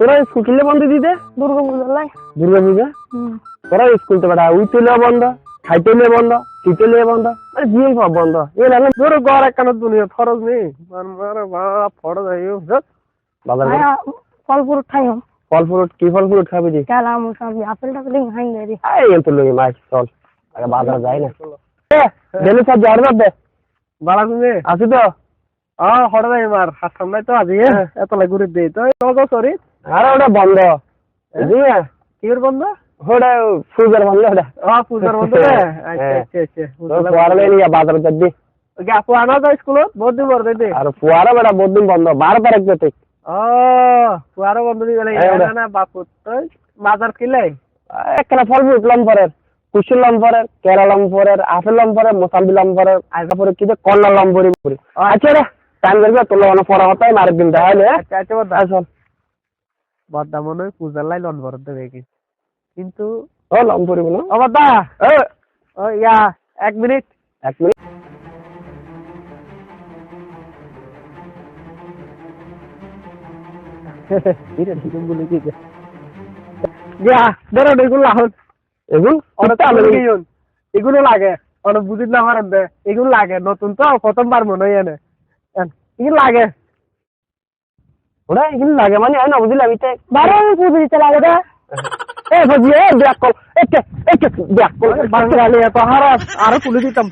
তোরা স্কুল বন্ধ দিতে দুর্গা পূজা লাই। দুর্গা পূজা? তোরা স্কুল তো বেটা উইতে লিয়ে বন্ধ খাইতে লিয়ে বন্ধ বন্ধ আরে জিএম সব বন্ধ। এ লাগে তোর ঘর একখানা দুনিয়া ফরজ নেই। মারে বাপ ফরজ আইও বাজার করে। ফল ফ্রুট খাই হম ফল ফ্রুট কি ফল ফ্রুট খাবি দি কেলা মুসাবি আপেল টাপেল খাই রে। এই এত লই মাছ চল। আগে বাজার যাই না। এ ডেলি সব ঝাড় দে বালা তুমি? আসি তো। অ হঠাৎ নাই মার হাত সামলাই তো আজি এত লাই ঘুরে দে। তো তো সরি। আরে ওটা বন্ধ। বুঝলি কির বন্ধ? ওটা ফ্রিজের বন্ধ ওটা। অ পূজার বন্ধ আচ্ছা হ্যাঁ। আচ্ছা আচ্ছা তোর ফুয়ারা বাজার যাবি। ওকে আপু আনা যায় স্কুলত? বহুত দিন বড় দে আর ফুয়ারা বেটা বহুদিন বন্ধ। বার বার একদম ঠিক ও পুয়ারো বন্ধ দি গেলে। এই ওটা। না না বাপু তো বাজার কিলাই একটা ফল ফ্রুট লম্পরের কুসুর লম্পরের কেরা লম্পরের আপেল লম্পরের মোসাম্বি লম্পরের তারপরে কি যে কন্যা লম্পরি আচ্ছা রে টাইম করবে তোর অনেক পড়া হতো আমি আরেকদিন দেখাইলে আচ্ছা আচ্ছা বড়দা মনে হয় পূজার লাই লন বড় দেবে কি কিন্তু ও লম্পরি বলো ও বড়দা ও ইয়া এক মিনিট। এক মিনিট। এটা ঠিক বলে কি ইয়া ধরো এগুলো লাহন এগুন অনেক অনেক আমি ইউন এগুলো লাগে। অনেক বুঝিত না পারেন দে। এগুলো লাগে। নতুন তো প্রথমবার মনে হয় এনে এগুলো লাগে। ওরা এগুলো লাগে মানে হয় না বুঝলি আমি বারো পুজো দিতে লাগে না এ ভাজি এ ব্যাক কল একে একে ব্যাক কল। বাঙালি এত হারা আরও তুলে দিতাম